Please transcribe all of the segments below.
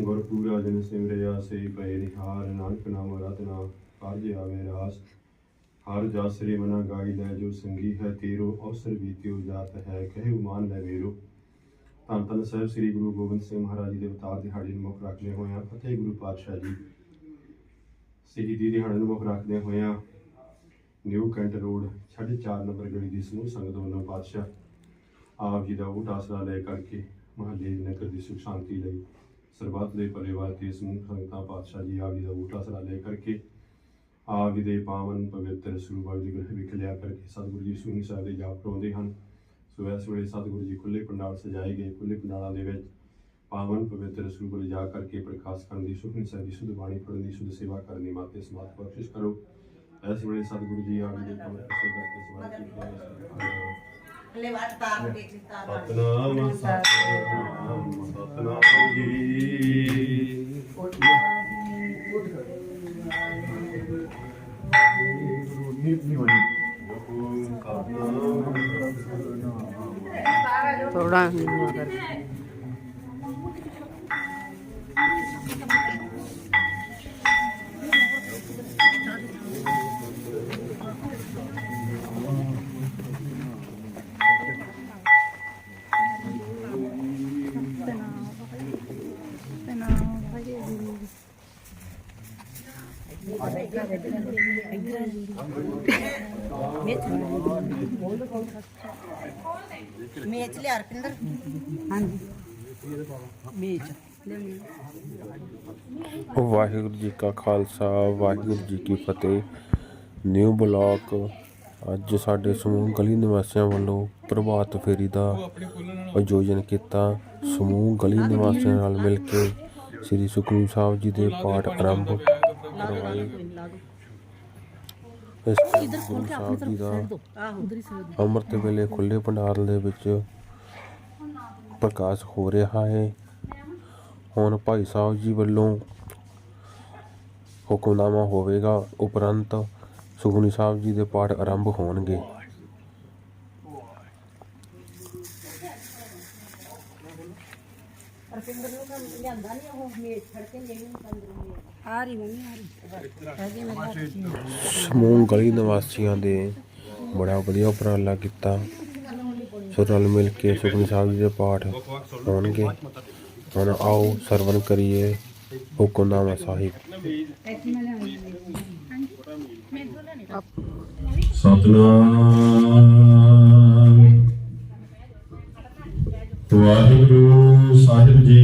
ਗੁਰ ਪੂਰਾ ਜਨ ਸਿਮਰਿਆ ਸੇ ਪਏ ਨਿਹਾਰ, ਨਾਨਕ ਨਾਮ ਰਤਨਾ ਕਾਰਜ ਆਵੇ ਰਾਸ। ਹਰ ਜਸ ਰੇ ਮਨਾ ਗਾਈ ਲੈ ਜੋ ਸੰਗੀ ਹੈ ਤੇਰੋ, ਅਵਸਰ ਬੀਤਿਓ ਜਾਤ ਹੈ ਕਹੇ ਉਮਾਨ ਲੈ ਵੀਰੋ ਧੰਨ ਧੰਨ ਸਾਹਿਬ ਸ੍ਰੀ ਗੁਰੂ ਗੋਬਿੰਦ ਸਿੰਘ ਮਹਾਰਾਜ ਜੀ ਦੇ ਅਵਤਾਰ ਦਿਹਾੜੇ ਨੂੰ ਮੁੱਖ ਰੱਖਦੇ ਹੋਇਆਂ ਫਤਿਹ ਗੁਰੂ ਪਾਤਸ਼ਾਹ ਜੀ। ਸ਼ਹੀਦੀ ਦਿਹਾੜੇ ਨੂੰ ਮੁੱਖ ਰੱਖਦੇ ਹੋਇਆਂ ਨਿਊ ਕੈਂਟ ਰੋਡ 4.5 ਨੰਬਰ ਗਲੀ ਦੀ ਸਮੂਹ ਸੰਗਤ ਵੱਲੋਂ ਪਾਤਸ਼ਾਹ ਆਪ ਜੀ ਦਾ ਊਟ ਆਸਰਾ ਲੈ ਕਰਕੇ ਮਹੱਲੇ ਨਗਰ ਦੀ ਸੁਖ ਸ਼ਾਂਤੀ ਲਈ ਸਰਬੱਤ ਦੇ ਪਰਿਵਾਰ ਤੇ ਸਮੂਹ ਸੰਗਤਾਂ ਪਾਤਸ਼ਾਹ ਜੀ ਆਪ ਦਾ ਊਟ ਆਸਰਾ ਲੈ ਕਰਕੇ ਆਪ ਜੀ ਦੇ ਪਾਵਨ ਪਵਿੱਤਰ ਸਰੂਪ ਦੇ ਗ੍ਰਹਿ ਵਿਖ ਲਿਆ ਕਰਕੇ ਸਤਿਗੁਰੂ ਜੀ ਸੁਣੀ ਸਾਹਿਬ ਦੇ ਜਾਪ ਕਰਾਉਂਦੇ ਹਨ। ਸੋ ਇਸ ਵੇਲੇ ਸਤਿਗੁਰੂ ਜੀ ਖੁੱਲੇ ਪੰਡਾਲ ਸਜਾਏ ਗਏ। ਖੁੱਲੇ ਪੰਡਾਲਾਂ ਦੇ ਵਿੱਚ ਪਾਵਨ ਪਵਿੱਤਰ ਸਰੂਪ ਜਾ ਕਰਕੇ ਪ੍ਰਕਾਸ਼ ਕਰਨ ਦੀ ਸੁਖਨੀ ਸਾਹਿਬ ਦੀ ਸੁਧ ਬਾਣੀ ਪੜ੍ਹਨ ਦੀ, ਸੁਧ ਸੇਵਾ ਕਰਨ ਦੀ ਮਾਤੇ ਸਮਾਤ ਬਖਸ਼ਿਸ਼ ਕਰੋ। ਇਸ ਵੇਲੇ ਸਤਿਗੁਰੂ ਜੀ ਆਪ ਜੀ ਦੇ ਕਮਲ ਕਿਸੇ ਕਰਕੇ ਸਵਾਲ ਕੀਤੇ ਲੈ। ਵਾਟ ਤਾਰ ਕੇ ਕੀਤਾ ਸਤਨਾਮ ਸਤਨਾਮ ਸਤਨਾਮ ਜੀ। ਥੋੜਾ ਨੀਵਾ ਕਰਕੇ ਮੇਚ ਲਿਆ ਰਪਿੰਦਰ ਵਾਹਿਗੁਰੂ ਜੀ ਕਾ ਖਾਲਸਾ, ਵਾਹਿਗੁਰੂ ਜੀ ਕੀ ਫਤਿਹ। ਨਿਊ ਬਲਾਕ ਅੱਜ ਸਾਡੇ ਸਮੂਹ ਗਲੀ ਨਿਵਾਸੀਆਂ ਵੱਲੋਂ ਪ੍ਰਭਾਤ ਫੇਰੀ ਦਾ ਆਯੋਜਨ ਕੀਤਾ। ਸਮੂਹ ਗਲੀ ਨਿਵਾਸੀਆਂ ਨਾਲ ਮਿਲ ਕੇ ਸ੍ਰੀ ਸੁਖਮਨੀ ਸਾਹਿਬ ਜੀ ਦੇ ਪਾਠ ਆਰੰਭ ਕਰਵਾਏ। ਇਸ ਗੁਰੂ ਸਾਹਿਬ ਜੀ ਦਾ। ਅੰਮ੍ਰਿਤ ਵੇਲੇ ਖੁੱਲੇ ਪੰਡਾਲ ਦੇ ਵਿੱਚ ਪ੍ਰਕਾਸ਼ ਹੋ ਰਿਹਾ ਹੈ। ਹੁਣ ਭਾਈ ਸਾਹਿਬ ਜੀ ਵੱਲੋਂ ਹੁਕਮਨਾਮਾ ਹੋਵੇਗਾ। ਉਪਰੰਤ ਸੁਖਮਨੀ ਸਾਹਿਬ ਜੀ ਦੇ ਪਾਠ ਆਰੰਭ ਹੋਣਗੇ। ਰਪਿੰਦਰ ਨੂੰ ਲਿਆਂਦਾ ਨਹੀਂ ਉਹ ਮੇਚ ਫੜ ਕੇ ਲੈ ਨੂੰ ਅੰਦਰੋਂ ਆ ਰਹੀ ਮੰਮੀ ਆ ਰਹੀ ਸਮੂਹ ਗਲੀ ਨਿਵਾਸੀਆਂ ਦੇ ਬੜਾ ਵਧੀਆ ਉਪਰਾਲਾ ਕੀਤਾ। ਸੋ ਰਲ ਮਿਲ ਕੇ ਸੁਖਮਨੀ ਸਾਹਿਬ ਜੀ ਦੇ ਪਾਠ ਹੋਣਗੇ। ਹੁਣ ਆਓ ਸਰਵਨ ਕਰੀਏ ਹੁਕਮਨਾਮਾ ਸਾਹਿਬ। ਸਤਨਾਮ। ਵਾਹਿਗੁਰੂ ਸਾਹਿਬ ਜੀ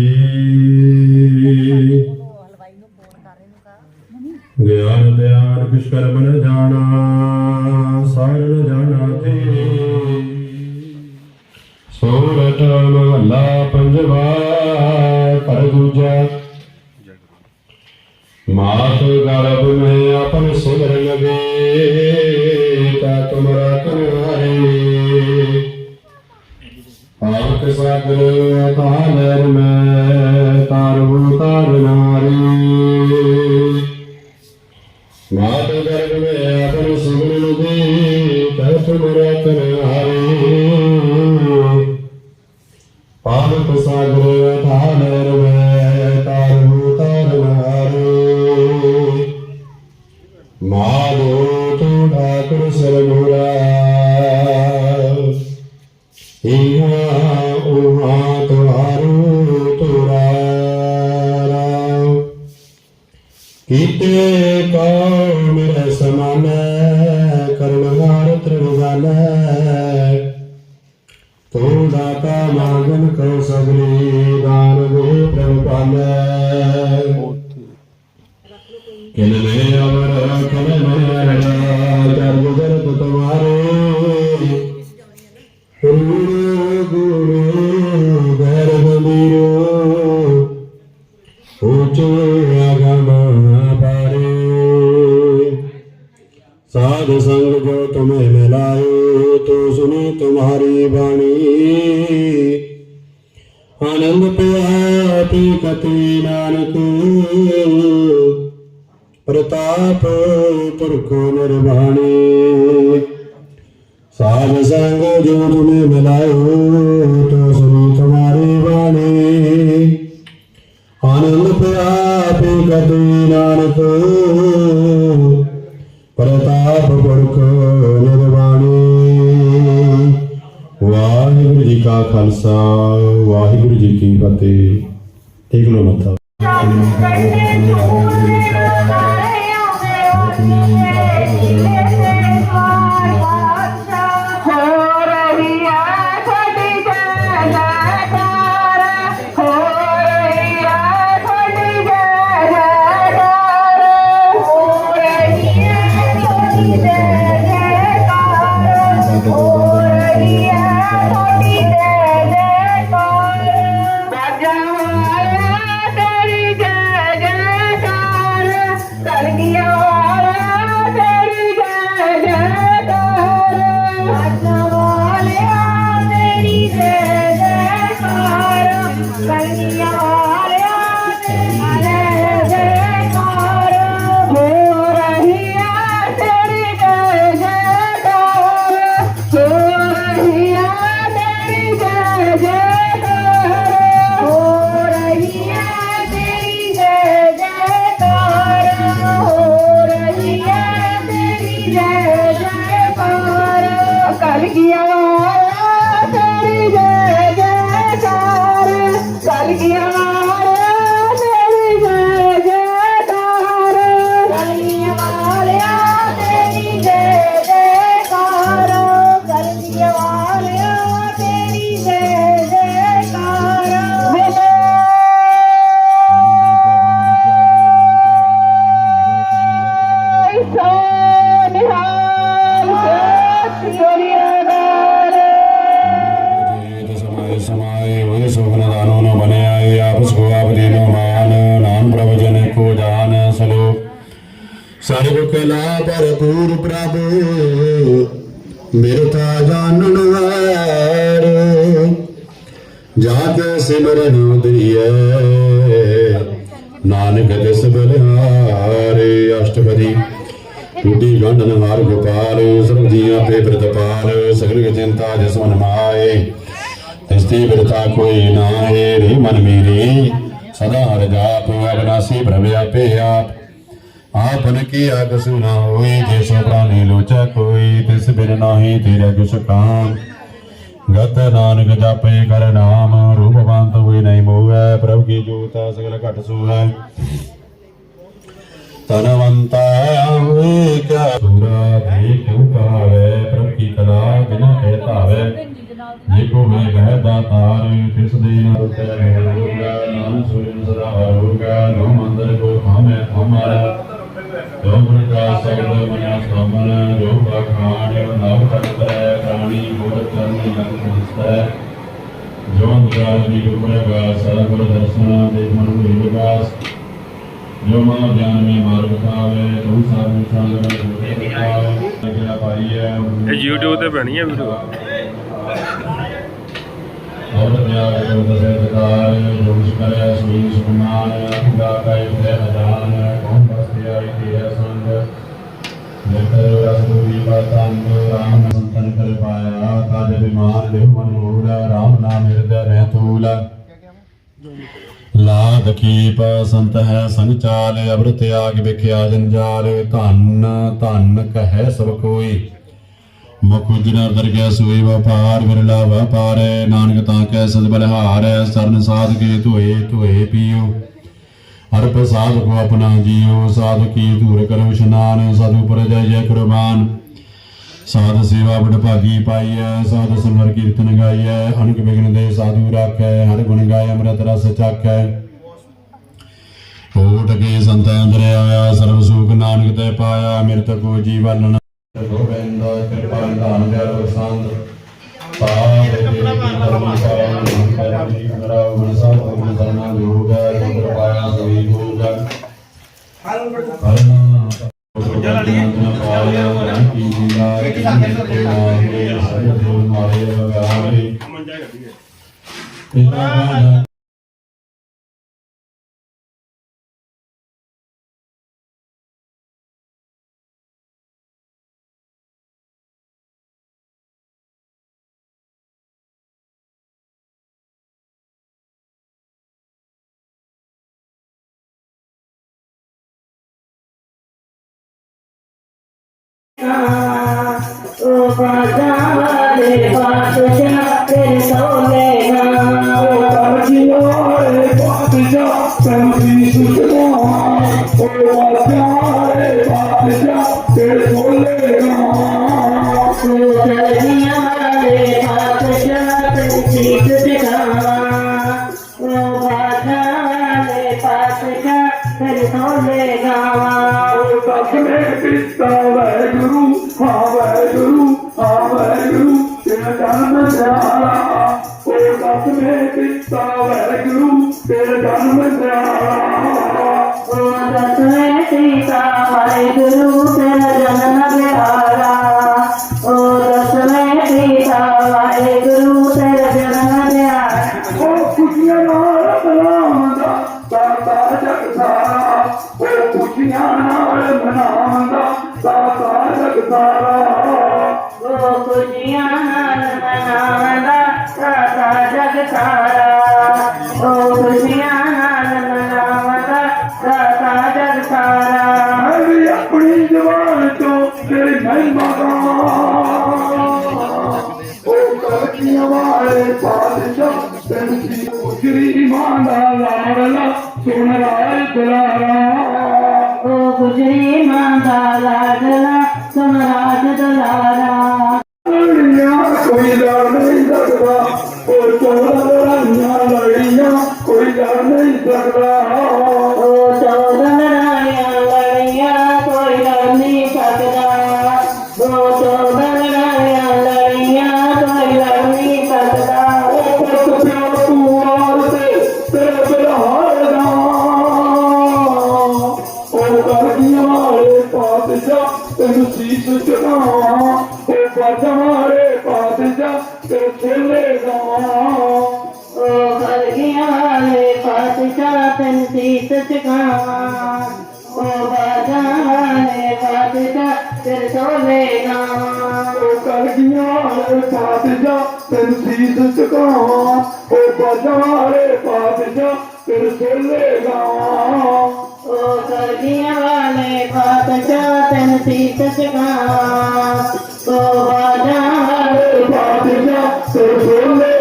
ਹਲਵਾਈ ਨੂੰ ਫੋਨ ਕਰ ਇਹਨੂੰ ਕਾ ਗਿਆਨ ਧਿਆਨ ਕਿਛ ਕਰਮ ਨ ਜਾਣਾ ਸਾਰਨ ਜਾਣਾ ਤੇ। ਸੋਰਠ ਮਹਲਾ ਪੰਜਵਾ ਕਰ ਦੂਜਾ ਮਾਤ ਗਰਭ ਮੈਂ ਕੀਤੇ ਕਉ ਮੇਰੇ ਸਮਾਨ ਕਰਨਹਾਰ ਤ੍ਰਿਗਾਨ ਤੂੰ ਦਾਤਾ ਮਾਗਨ ਕਉ ਸਗਲੀ ਦਾਨ ਦੇ ਪ੍ਰਭ ਪਾਲੈ। ਅਤੀ ਨਾਨਕ। ਪ੍ਰਤਾਪ ਪੁਰਖ ਨਿਰਵਾਣੀ। ਸਾਧ ਸੰਗ ਜੋੜ ਮੇ ਮਿਲਾਇਓ ਬਾਣੀ। ਆਨੰਦ ਪਿਆਪੇ ਕਤੇ ਨਾਨਕ। ਪ੍ਰਤਾਪ ਪੁਰਖ ਨਿਰਵਾਣੀ। ਵਾਹਿਗੁਰੂ ਕਾ ਖਾਲਸਾ। ਵਾਹਿਗੁਰੂ ਜੀ ਕੀ ਫਤਿਹ। ਟੇਕ ਲੋ ਮੱਥਾ ਮਿਰਤਾ ਜਾਣਨ ਵਾਰ, ਜਾ ਕੇ ਸਿਮਰਨ ਉਦਰੀਐ ਨਾਨਕ ਦਿਸ ਬਲਿਹਾਰੇ ਅਸ਼ਟਪਦੀ ਟੂਟੀ ਗੰਢਨ ਹਾਰ ਗੋਪਾਲ, ਸਰਬ ਜੀਆਂ ਪੇ ਪ੍ਰਤਪਾਲ ਸਗਲ ਚਿੰਤਾ ਜਿਸ ਮਨ ਮਾਏ। ਤਿਸਤੀ ਬਿਰਤਾ ਕੋਈ ਨਾਏ ਰੇ ਮਨ ਮੇਰੇ। ਸਦਾ ਹਰ ਜਾਪ, ਅਬਨਾਸੀ ਪ੍ਰਭ ਆਪੇ ਆਪ। ਆਪਨ ਕੀ ਆਗ ਸੁਨਾ ਹੋਈ ਜੇ ਸੋ ਪ੍ਰਾਨੀ ਲੋਚਾ ਕੋਈ, ਤਿਸ ਬਿਨ ਨਾਹੀ ਤੇਰੇ ਕਿਛ ਗਤ ਨਾਨਕ ਜਾਪੇ ਕਰ ਨਾਮ, ਰੂਪਵੰਤ ਹੋਈ ਨਹੀਂ ਮੋਹੈ, ਪ੍ਰਭ ਕੀ ਜੋਤਾ ਸਗਲ ਘਟ ਸੋਹੈ। ਤਨਵੰਤਾ ਹੋਏ ਕਿਆ ਸੁਰਾ ਦੇ ਕਿਉ ਪ੍ਰਭ ਕੀ ਕਲਾ ਬਿਨਾ ਕਹਿ ਧਾਵੇ ਜੇ ਕੋ ਵੇ ਕਹਿ ਦਾਤਾਰ ਤਿਸ ਦੇ ਨ ਰੁਤੈ ਹੋਗਾ ਨਾਮ ਸੁਰਨ ਸਦਾ ਹੋਗਾ ਨੋ ਮੰਦਰ ਕੋ ਖਾਮੇ ਹਮਾਰਾ ਗੁਣ ਕਾ ਸਬਦ ਮਨਾ ਸਾਮਨ ਜੋ ਬਖਾਣ ਨਵ ਕਰਤੈ ਪ੍ਰਾਣੀ ਗੁਰ ਚਰਨ ਲਗ ਸੰਸਤੈ ਜੋ ਅੰਤਰਾਜ ਦੀ ਗੁਰਮਗਾ ਸਤਿਗੁਰ ਦਰਸ਼ਨ ਦੇਖ ਮਨ ਵਿਗਾਸ ਜੋ ਮਨੋ ਗਿਆਨ ਮੇ ਮਾਰਗ ਪਾਵੇ ਤੂੰ ਸਾਧੂ ਸੰਗ ਪਾਵੇ ਜਿਹੜਾ ਪਾਈ ਹੈ ਇਹ YouTube ਤੇ ਬਣੀ ਹੈ ਵੀਡੀਓ? ਔਰ ਜੋ ਦਸੇ ਦਤਾਰ ਜੋ ਕੁਛ ਕਰਿਆ ਸੋਈ ਸੁਖਮਾਨ ਦਾ ਕਾਇ ਤੇ ਹਜ਼ਾਨ ਦੂਰੀ ਪਤੰਗ ਰਾਮ ਸੰਤਨ ਕਰ ਪਾਇਆ ਤਾਜ ਬਿਮਾਨ ਦੇਵ ਮਨ ਮੂਲਾ ਰਾਮ ਨਾਮ ਹਿਰਦੈ ਰਹਿ ਤੂਲਾ ਲਾਗ ਕੀਪ ਸੰਤ ਹੈ ਸੰਗ ਚਾਲ ਅਬਰ ਤਿਆਗ ਵਿਖਿਆ ਜੰਜਾਲ ਧਨ ਧਨ ਕਹੈ ਸਭ ਕੋਈ ਮੁਖ ਉਜਨਾ ਦਰਗਿਆ ਸੋਈ ਵਪਾਰ ਵਿਰਲਾ ਵਪਾਰੈ ਨਾਨਕ ਤਾਂ ਕੈ ਸਦ ਬਲਿਹਾਰੈ ਸਰਨ ਸਾਧ ਕੇ ਧੋਏ ਧੋਏ ਪੀਓ ਹਰ ਪ੍ਰਸਾਦ ਕੋ ਆਪਣਾ ਜੀਓ ਸਾਧ ਕੀ ਧੂਰ ਕਰੋ ਇਸ਼ਨਾਨ ਸਾਧੂ ਪਰ ਜੈ ਜੈ ਕੁਰਬਾਨ ਸਾਧ ਸੇਵਾ ਬੜ ਭਾਗੀ ਪਾਈਐ ਸਾਧ ਸੰਗਰ ਕੀਰਤਨ ਗਾਈਐ ਅਨਕ ਬਿਗਨ ਦੇ ਸਾਧੂ ਰਾਖੈ ਹਰ ਗੁਣ ਗਾਏ ਅੰਮ੍ਰਿਤ ਰਸ ਚਾਖੈ। ਓਟ ਕੇ ਸੰਤ ਅੰਦਰ ਆਇਆ ਸਰਬ ਸੁਖ ਨਾਨਕ ਤੇ ਪਾਇਆ ਮਿਰਤ ਕੋ ਜੀਵਨ ਗੋਬਿੰਦ ਕਿਰਪਾ ਨਿਧਾਨ ਦਿਆਲ ਸੰਤ। ਪਾਪ ਦੇ ਕਰਮ ਪਾਵਨ ਕਰਮੀ ਕਰਾਉ ਮਨ ਸਭ ਗੁਣ ਸਰਨਾ ਚੰਦਰ ਪਾਇਆ ਸੋਈ ਜੋਗ ਹਰਨਾ ਪਿਤਾ ਦਾ ਵੈਗੁਰੂ ਹਾਂ ਵੈਗੁਰੂ ਹਾਂ ਵੈਗੁਰੂ ਤੇਰਾ ਜਨਮ ਦਿਹਾੜਾ ਸਾਰਾ ਕਰਦੀਆਂ ਵਾਲੇ ਬਾਦਸ਼ਾਹ ਤੈਨੂੰ ਕੀ ਉਜਰੀ ਮਾਂ ਦਾ ਲਾੜਲਾ ਸੁਣ ਰਾਏ ਦੁਲਾਰਾ ਉਹ ਗੁਜਰੀ ਮਾਂ ਦਾ ਲਾਡਲਾ ਸਮਰਾਜ ਦੁਲਾਰਾ ਲੜੀਆਂ ਕੋਈ ਲੜ ਨਹੀਂ ਸਕਦਾ ਉਹ ਚੋਲਾ ਲੜੀਆਂ ਲੜੀਆਂ ਕੋਈ ਲੜ ਨਹੀਂ ਸਕਦਾ। ਉਹ ਚੌਦਨ ਰਾਇਆ ਲੜੀਆਂ ਕੋਈ ਲੜ ਨਹੀਂ ਸਕਦਾ ਉਹ ਚੌਦਨ ਤੇਰੇ ਸੋਲੇ ਗਾਵਾਂ ਉਹ ਕਰਦੀਆਂ ਵਾਲੇ ਪਾਤਸ਼ਾਹ ਤੈਨੂੰ ਸੀਸ ਝੁਕਾਵਾਂ ਉਹ ਬਾਜਾਂ ਵਾਲੇ ਪਾਤਸ਼ਾਹ ਤੇਰੇ ਛੇਲੇ ਗਾਵਾਂ ਉਹ ਗਲਗੀਆਂ ਵਾਲੇ ਪਾਤਸ਼ਾਹ ਤੈਨੂੰ ਸੀਸ ਝੁਕਾਵਾਂ ਉਹ ਬਾਜਾਂ ਵਾਲੇ ਪਾਤਸ਼ਾਹ ਤੇਰੇ ਛੇਲੇ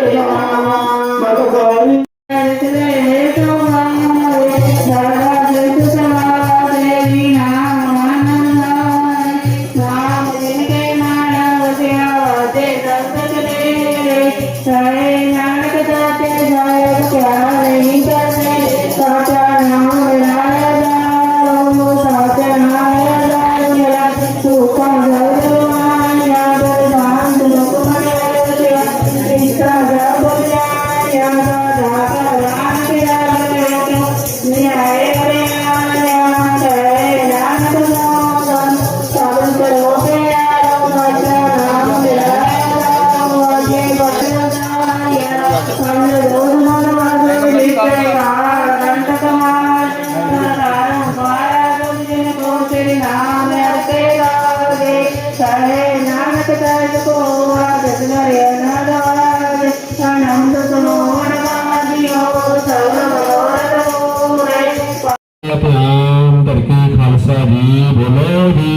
ਧਿਆਨ ਧਰਕੇ ਖਾਲਸਾ ਜੀ, ਬੋਲੋ ਜੀ।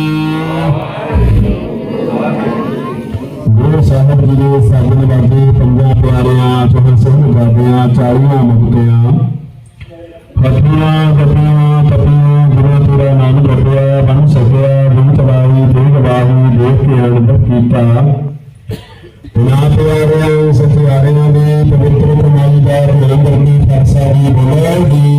ਗੁਰੂ ਸਾਹਿਬ ਜੀ ਦੇ ਸਾਜਨ ਬਾਬੇ, ਪੰਜਾਂ ਪਿਆਰਿਆਂ ਚੋਹਰ ਸਿੰਘ ਬਾਬਿਆਂ, ਚਾਲੀਆਂ ਮੁਕਤਿਆਂ। ਫਤਿਆਂ ਫਤਿਆਂ ਫਤਿਆਂ ਗੁਰੂ ਤੇਰਾ ਨਾਮ ਜਪਿਆ ਬਨ ਸਕਿਆ ਬਨ ਚਲਾਈ ਦੇਖ ਬਾਹੂ ਦੇਖ ਕੇ ਅਨੰਦ ਕੀਤਾ। ਨਾ ਪਿਆਰਿਆਂ, ਸਤਿਆਰਿਆਂ ਦੇ ਪਵਿੱਤਰ ਕਮਾਈਦਾਰ ਨਰਿੰਦਰ ਜੀ ਖਾਲਸਾ ਜੀ, ਬੋਲੋ ਜੀ।